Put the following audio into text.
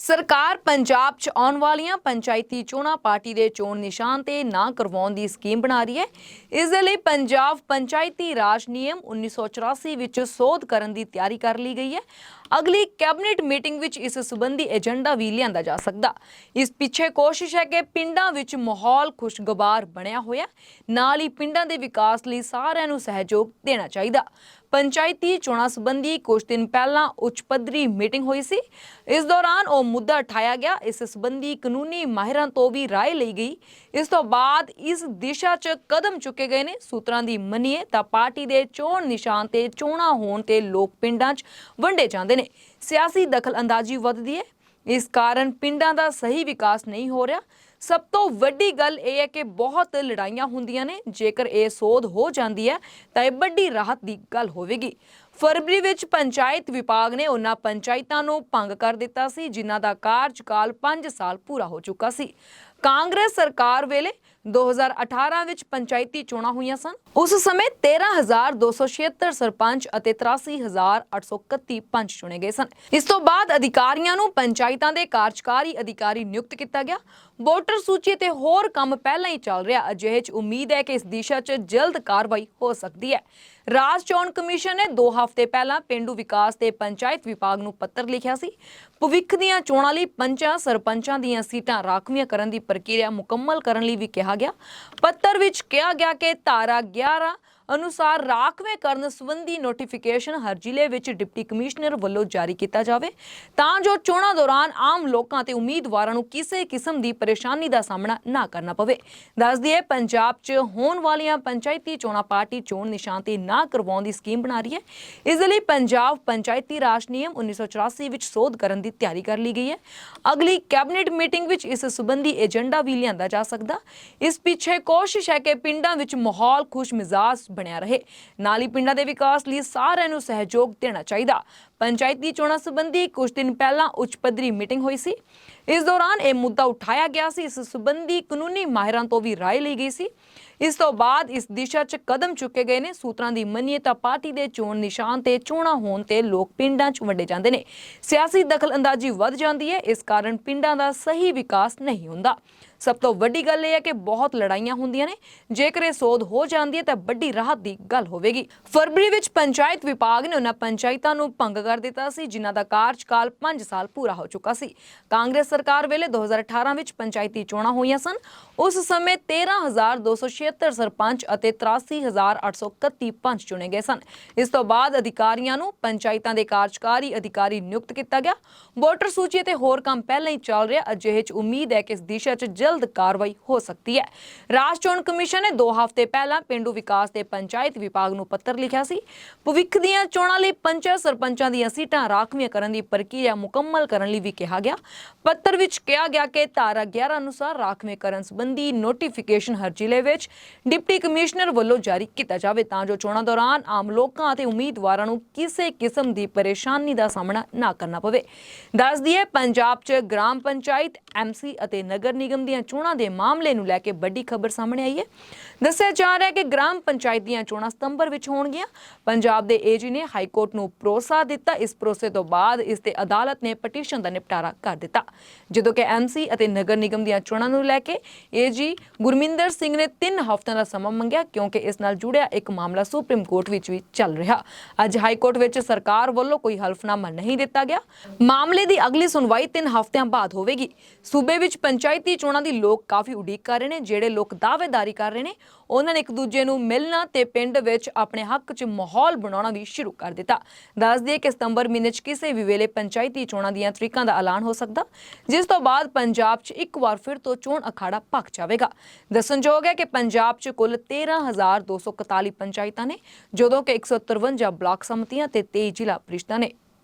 ਸਰਕਾਰ ਪੰਜਾਬ 'ਚ ਆਉਣ ਵਾਲੀਆਂ ਪੰਚਾਇਤੀ ਚੋਣਾਂ ਪਾਰਟੀ ਦੇ ਚੋਣ ਨਿਸ਼ਾਨ ਤੇ ਨਾ ਕਰਵਾਉਣ ਦੀ ਸਕੀਮ ਬਣਾ ਰਹੀ ਹੈ। ਇਸ ਦੇ ਲਈ ਪੰਜਾਬ ਪੰਚਾਇਤੀ ਰਾਜ ਨਿਯਮ 1984 ਵਿੱਚ ਸੋਧ ਕਰਨ ਦੀ ਤਿਆਰੀ ਕਰ ਲਈ ਗਈ ਹੈ। ਅਗਲੀ ਕੈਬਨਿਟ ਮੀਟਿੰਗ ਵਿੱਚ ਇਸ ਸੰਬੰਧੀ ਏਜੰਡਾ ਵੀ ਲਿਆਂਦਾ ਜਾ ਸਕਦਾ ਇਸ ਪਿੱਛੇ ਕੋਸ਼ਿਸ਼ ਹੈ ਕਿ ਪਿੰਡਾਂ ਵਿੱਚ ਮਾਹੌਲ ਖੁਸ਼ਗਵਾਰ ਬਣਿਆ ਹੋਇਆ ਨਾਲ ਹੀ ਪਿੰਡਾਂ ਦੇ ਵਿਕਾਸ ਲਈ ਸਾਰਿਆਂ ਨੂੰ ਸਹਿਯੋਗ ਦੇਣਾ ਚਾਹੀਦਾ ਪੰਚਾਇਤੀ ਚੋਣਾਂ ਸੰਬੰਧੀ ਕੁਝ ਦਿਨ ਪਹਿਲਾਂ ਉੱਚ ਪੱਧਰੀ ਮੀਟਿੰਗ ਹੋਈ ਸੀ ਇਸ ਦੌਰਾਨ ਉਹ ਮੁੱਦਾ ਉਠਾਇਆ ਗਿਆ ਇਸ ਸੰਬੰਧੀ ਕਾਨੂੰਨੀ ਮਾਹਿਰਾਂ ਤੋਂ ਵੀ رائے ਲਈ ਗਈ ਇਸ ਤੋਂ ਬਾਅਦ ਇਸ ਦਿਸ਼ਾ 'ਚ ਕਦਮ ਚੁੱਕੇ ਗਏ ਨੇ ਸੂਤਰਾਂ ਦੀ ਮੰਨੀਏ ਤਾਂ ਪਾਰਟੀ ਦੇ ਚੋਣ ਨਿਸ਼ਾਨ ਤੇ ਚੋਣਾਂ ਹੋਣ ਤੇ ਲੋਕ ਪਿੰਡਾਂ 'ਚ ਵੰਡੇ ਜਾਂਦੇ ਨੇ ਸਿਆਸੀ ਦਖਲਅੰਦਾਜ਼ੀ ਵੱਧਦੀ ਹੈ। ਇਸ ਕਾਰਨ ਪਿੰਡਾਂ ਦਾ ਸਹੀ ਵਿਕਾਸ ਨਹੀਂ ਹੋ ਰਿਹਾ। ਸਭ ਤੋਂ ਵੱਡੀ ਗੱਲ ਇਹ ਹੈ ਕਿ ਬਹੁਤ ਲੜਾਈਆਂ ਹੁੰਦੀਆਂ ਨੇ। ਜੇਕਰ ਇਹ ਸੋਧ ਹੋ ਜਾਂਦੀ ਹੈ, ਤਾਂ ਇਹ ਵੱਡੀ ਰਾਹਤ ਦੀ ਗੱਲ ਹੋਵੇਗੀ। ਫਰਵਰੀ ਵਿੱਚ ਪੰਚਾਇਤ ਵਿਭਾਗ ਨੇ ਉਹਨਾਂ ਪੰਚਾਇਤਾਂ ਨੂੰ ਭੰਗ ਕਰ ਦਿੱਤਾ ਸੀ, ਜਿਨ੍ਹਾਂ ਦਾ ਕਾਰਜਕਾਲ 5 ਸਾਲ ਪੂਰਾ ਹੋ ਚੁੱਕਾ ਸੀ। ਕਾਂਗਰਸ ਸਰਕਾਰ ਵੇਲੇ 2018 ਵਿੱਚ ਪੰਚਾਇਤੀ ਚੋਣਾਂ ਹੋਈਆਂ ਸਨ। ਉਸ ਸਮੇਂ 13276 ਸਰਪੰਚ ਅਤੇ 83831 ਪੰਚ ਚੁਣੇ ਗਏ ਸਨ। ਇਸ ਤੋਂ ਬਾਅਦ ਅਧਿਕਾਰੀਆਂ ਨੂੰ ਪੰਚਾਇਤਾਂ ਦੇ ਕਾਰਜਕਾਰੀ ਅਧਿਕਾਰੀ ਨਿਯੁਕਤ ਕੀਤਾ ਗਿਆ। ਵੋਟਰ ਸੂਚੀ ਤੇ ਹੋਰ ਕੰਮ ਪਹਿਲਾਂ ਹੀ ਚੱਲ ਰਿਹਾ। ਅਜਿਹੇ ਚ ਉਮੀਦ ਹੈ ਕਿ ਇਸ ਦਿਸ਼ਾ 'ਚ ਜਲਦ ਕਾਰਵਾਈ ਹੋ ਸਕਦੀ ਹੈ। ਰਾਜ ਚੋਣ ਕਮਿਸ਼ਨ ਨੇ 2 ਹਫ਼ਤੇ ਹਫ਼ਤੇ ਪਹਿਲਾਂ ਪਿੰਡੂ ਵਿਕਾਸ ਤੇ ਪੰਚਾਇਤ ਵਿਭਾਗ ਨੂੰ ਪੱਤਰ ਲਿਖਿਆ ਸੀ। ਭਵਿੱਖ ਦੀਆਂ ਚੋਣਾਂ ਲਈ ਪੰਚਾਂ, ਸਰਪੰਚਾਂ ਦੀਆਂ ਸੀਟਾਂ ਰਾਖਵੀਆਂ ਕਰਨ ਦੀ ਪ੍ਰਕਿਰਿਆ ਮੁਕੰਮਲ ਕਰਨ ਲਈ ਵੀ ਕਿਹਾ ਗਿਆ। ਪੱਤਰ ਵਿੱਚ ਕਿਹਾ ਗਿਆ ਕਿ ਧਾਰਾ 11 ਅਨੁਸਾਰ ਰਾਖਵੇਂ ਕਰਨ ਸੰਬੰਧੀ ਨੋਟੀਫਿਕੇਸ਼ਨ ਹਰ ਜ਼ਿਲ੍ਹੇ ਵਿੱਚ ਡਿਪਟੀ ਕਮਿਸ਼ਨਰ ਵੱਲੋਂ ਜਾਰੀ ਕੀਤਾ ਜਾਵੇ। ਤਾਂ ਜੋ ਚੋਣਾਂ ਦੌਰਾਨ ਆਮ ਲੋਕਾਂ ਤੇ ਉਮੀਦਵਾਰਾਂ ਨੂੰ ਕਿਸੇ ਕਿਸਮ ਦੀ ਪਰੇਸ਼ਾਨੀ ਦਾ ਸਾਹਮਣਾ ਨਾ ਕਰਨਾ ਪਵੇ। ਦੱਸ ਦਈਏ, ਪੰਜਾਬ 'ਚ ਹੋਣ ਵਾਲੀਆਂ ਪੰਚਾਇਤੀ ਚੋਣਾਂ ਪਾਰਟੀ ਚੋਣ ਨਿਸ਼ਾਨ ਤੇ ਨਾ ਕਰਵਾਉਣ ਦੀ ਸਕੀਮ ਬਣਾ ਰਹੀ ਹੈ। ਇਸ ਲਈ ਪੰਜਾਬ ਪੰਚਾਇਤੀ ਰਾਜ ਨਿਯਮ 1984 ਵਿੱਚ ਸੋਧ ਕਰਨ ਦੀ ਤਿਆਰੀ ਕਰ ਲਈ ਗਈ ਹੈ। ਅਗਲੀ ਕੈਬਨਿਟ ਮੀਟਿੰਗ ਵਿੱਚ ਇਸ ਸੰਬੰਧੀ ਏਜੰਡਾ ਵੀ ਲਿਆਂਦਾ ਜਾ ਸਕਦਾ। ਇਸ ਪਿੱਛੇ ਕੋਸ਼ਿਸ਼ ਹੈ ਕਿ ਪਿੰਡਾਂ ਵਿੱਚ ਮਾਹੌਲ ਖੁਸ਼ ਮਿਜ਼ਾਜ ਬਣਿਆ ਰਹੇ। ਨਾਲ ਹੀ ਪਿੰਡਾਂ ਦੇ ਵਿਕਾਸ ਲਈ ਸਾਰਿਆਂ ਨੂੰ ਸਹਿਯੋਗ ਦੇਣਾ ਚਾਹੀਦਾ। ਪੰਚਾਇਤੀ ਚੋਣਾਂ ਸੰਬੰਧੀ ਕੁਝ ਦਿਨ ਪਹਿਲਾਂ ਉੱਚ ਪੱਧਰੀ ਮੀਟਿੰਗ ਹੋਈ ਸੀ ਇਸ ਦੌਰਾਨ ਇਹ ਮੁੱਦਾ ਉਠਾਇਆ ਗਿਆ ਸੀ ਇਸ ਸੰਬੰਧੀ ਕਾਨੂੰਨੀ ਮਾਹਿਰਾਂ ਤੋਂ ਵੀ رائے ਲਈ ਗਈ ਸੀ ਇਸ ਤੋਂ ਬਾਅਦ ਇਸ ਦਿਸ਼ਾ 'ਚ ਕਦਮ ਚੁੱਕੇ ਗਏ ਨੇ ਸੂਤਰਾਂ ਦੀ ਮੰਨੀਏ ਤਾਂ ਪਾਰਟੀ ਦੇ ਚੋਣ ਨਿਸ਼ਾਨ ਤੇ ਚੋਣਾਂ ਹੋਣ ਤੇ ਲੋਕ ਪਿੰਡਾਂ 'ਚ ਵੰਡੇ ਜਾਂਦੇ ਨੇ ਸਿਆਸੀ ਦਖਲਅੰਦਾਜ਼ੀ ਵੱਧ ਜਾਂਦੀ ਹੈ ਇਸ ਕਾਰਨ ਪਿੰਡਾਂ ਦਾ ਸਹੀ ਵਿਕਾਸ ਨਹੀਂ ਹੁੰਦਾ ਸਭ ਤੋਂ ਵੱਡੀ ਗੱਲ ਇਹ ਹੈ ਕਿ ਬਹੁਤ ਲੜਾਈਆਂ ਹੁੰਦੀਆਂ ਨੇ ਜੇਕਰ ਇਹ ਸੋਧ ਹੋ ਜਾਂਦੀ ਹੈ ਤਾਂ ਵੱਡੀ ਰਾਹਤ ਦੀ ਗੱਲ ਹੋਵੇਗੀ ਫਰਵਰੀ ਵਿੱਚ ਪੰਚਾਇਤ ਵਿਭਾਗ ਨੇ ਉਹਨਾਂ ਪੰਚਾਇਤਾਂ ਨੂੰ ਭੰਗ ਕਰ ਦਿੱਤਾ ਸੀ, ਜਿਨ੍ਹਾਂ ਦਾ ਕਾਰਜਕਾਲ 5 ਸਾਲ ਪੂਰਾ ਹੋ ਚੁੱਕਾ ਸੀ। ਕਾਂਗਰਸ ਸਰਕਾਰ ਵੇਲੇ 2018 ਵਿੱਚ ਪੰਚਾਇਤੀ ਚੋਣਾਂ ਹੋਈਆਂ ਸਨ। ਉਸ ਸਮੇਂ 13276 ਸਰਪੰਚ ਅਤੇ 83831 ਪੰਚ ਚੁਣੇ ਗਏ ਸਨ। ਇਸ ਤੋਂ ਬਾਅਦ ਅਧਿਕਾਰੀਆਂ ਨੂੰ ਪੰਚਾਇਤਾਂ ਦੇ ਕਾਰਜਕਾਰੀ ਅਧਿਕਾਰੀ ਨਿਯੁਕਤ ਕੀਤਾ ਗਿਆ। ਵੋਟਰ ਸੂਚੀ ਅਤੇ ਹੋਰ ਕੰਮ ਪਹਿਲਾਂ ਹੀ ਚੱਲ ਰਿਹਾ। ਅਜਿਹੇ ਚ ਉਮੀਦ ਹੈ ਕਿ ਇਸ ਦਿਸ਼ਾ 'ਚ ਜਲਦ ਕਾਰਵਾਈ ਹੋ ਸਕਦੀ ਹੈ। ਰਾਜ ਚੋਣ ਕਮਿਸ਼ਨ ਨੇ 2 ਹਫ਼ਤੇ ਪਹਿਲਾਂ ਪਿੰਡੂ ਵਿਕਾਸ ਤੇ ਪੰਚਾਇਤ ਵਿਭਾਗ ਨੂੰ ਪੱਤਰ ਲਿਖਿਆ ਸੀ। ਭਵਿੱਖ ਦੀਆਂ ਚੋਣਾਂ ਲਈ ਪੰਚਾਂ ਸਰਪੰਚਾਂ ਦੀ ਦੀਆਂ ਸੀਟਾਂ ਰਾਖਵੀਆਂ ਕਰਨ ਦੀ ਪ੍ਰਕਿਰਿਆ ਮੁਕੰਮਲ ਕਰਨ ਲਈ ਵੀ ਕਿਹਾ ਗਿਆ। ਪੱਤਰ ਵਿੱਚ ਕਿਹਾ ਗਿਆ ਕਿ ਧਾਰਾ 11 ਅਨੁਸਾਰ ਰਾਖਵੇਂ ਕਰਨ ਸੰਬੰਧੀ ਨੋਟੀਫਿਕੇਸ਼ਨ ਹਰ ਜ਼ਿਲ੍ਹੇ ਵਿੱਚ ਡਿਪਟੀ ਕਮਿਸ਼ਨਰ ਵੱਲੋਂ ਜਾਰੀ ਕੀਤਾ ਜਾਵੇ ਤਾਂ ਜੋ ਚੋਣਾਂ ਦੌਰਾਨ ਆਮ ਲੋਕਾਂ ਅਤੇ ਉਮੀਦਵਾਰਾਂ ਨੂੰ ਕਿਸੇ ਕਿਸਮ ਦੀ ਪਰੇਸ਼ਾਨੀ ਦਾ ਸਾਹਮਣਾ ਨਾ ਕਰਨਾ ਪਵੇ। ਦੱਸ ਦਈਏ, ਪੰਜਾਬ 'ਚ ਗ੍ਰਾਮ ਪੰਚਾਇਤ ਐਮਸੀ ਅਤੇ ਨਗਰ ਨਿਗਮ ਦੀਆਂ ਚੋਣਾਂ ਦੇ ਮਾਮਲੇ ਨੂੰ ਲੈ ਕੇ ਵੱਡੀ ਖਬਰ ਸਾਹਮਣੇ ਆਈ ਹੈ। ਦੱਸਿਆ ਜਾ ਰਿਹਾ ਹੈ ਕਿ ਗ੍ਰਾਮ ਪੰਚਾਇਤ ਦੀਆਂ ਚੋਣਾਂ ਸਤੰਬਰ ਵਿੱਚ ਹੋਣਗੀਆਂ। ਪੰਜਾਬ ਦੇ ਏਜੀ ਨੇ ਹਾਈ ਕੋਰਟ ਨੂੰ ਭਰੋਸਾ ਦਿੱਤਾ ਇਸ ਭਰੋਸੇ ਤੋਂ ਬਾਅਦ ਇਸ ਤੇ ਅਦਾਲਤ ਨੇ ਪਟੀਸ਼ਨ ਦਾ ਨਿਪਟਾਰਾ ਕਰ ਦਿੱਤਾ। ਜਦੋਂ ਕਿ ਐਮਸੀ ਅਤੇ ਨਗਰ ਨਿਗਮ ਦੀਆਂ ਚੋਣਾਂ ਨੂੰ ਲੈ ਕੇ ਏਜੀ ਗੁਰਮਿੰਦਰ ਸਿੰਘ ਨੇ 3 ਹਫ਼ਤਿਆਂ ਦਾ ਸਮਾਂ ਮੰਗਿਆ ਕਿਉਂਕਿ ਇਸ ਨਾਲ ਜੁੜਿਆ ਇੱਕ ਮਾਮਲਾ ਸੁਪਰੀਮ ਕੋਰਟ ਵਿੱਚ ਵੀ ਚੱਲ ਰਿਹਾ। ਅੱਜ ਹਾਈ ਕੋਰਟ ਵਿੱਚ ਸਰਕਾਰ ਵੱਲੋਂ ਕੋਈ ਹਲਫਨਾਮਾ ਨਹੀਂ ਦਿੱਤਾ ਗਿਆ। ਮਾਮਲੇ ਦੀ ਅਗਲੀ ਸੁਣਵਾਈ 3 ਹਫ਼ਤਿਆਂ ਬਾਅਦ ਹੋਵੇਗੀ। ਸੂਬੇ ਵਿੱਚ ਪੰਚਾਇਤੀ ਚੋਣਾਂ ਦੀ ਲੋਕ ਕਾਫੀ ਉਡੀਕ ਕਰ ਰਹੇ ਨੇ, ਜਿਹੜੇ ਲੋਕ ਦਾਅਵੇਦਾਰੀ ਕਰ ਰਹੇ ਨੇ, ਉਹਨਾਂ ਨੇ ਇੱਕ ਦੂਜੇ ਨੂੰ ਮਿਲਣਾ ਤੇ ਪਿੰਡ ਵਿੱਚ ਆਪਣੇ ਹੱਕ 'ਚ ਮਾਹੌਲ ਬਣਾਉਣਾ ਵੀ ਸ਼ੁਰੂ ਕਰ ਦਿੱਤਾ। ਦੱਸ ਦਈਏ ਕਿ ਸਤੰਬਰ ਮਹੀਨੇ 'ਚ ਕਿਸੇ ਵੀ ਵੇਲੇ ਪੰਚਾਇਤੀ ਚੋਣਾਂ ਦੀਆਂ ਤਰੀਕਾਂ ਦਾ ਐਲਾਨ ਹੋ ਸਕਦਾ, ਜਿਸ ਤੋਂ ਬਾਅਦ ਪੰਜਾਬ 'ਚ ਇੱਕ ਵਾਰ ਫਿਰ ਤੋਂ ਚੋਣ ਅਖਾੜਾ ਪੱਕ ਜਾਵੇਗਾ। ਦੱਸਣਯੋਗ ਹੈ ਕਿ ਪੰਜਾਬ 'ਚ ਕੁੱਲ 13241 ਪੰਚਾਇਤਾਂ ਨੇ, ਜਦੋਂ ਕਿ 153 ਬਲਾਕ ਸਮਤੀਆਂ ਤੇ 23 ਜ਼ਿਲ੍ਹਾ ਪ੍ਰੀਸ਼ਦਾਂ ਨੇ।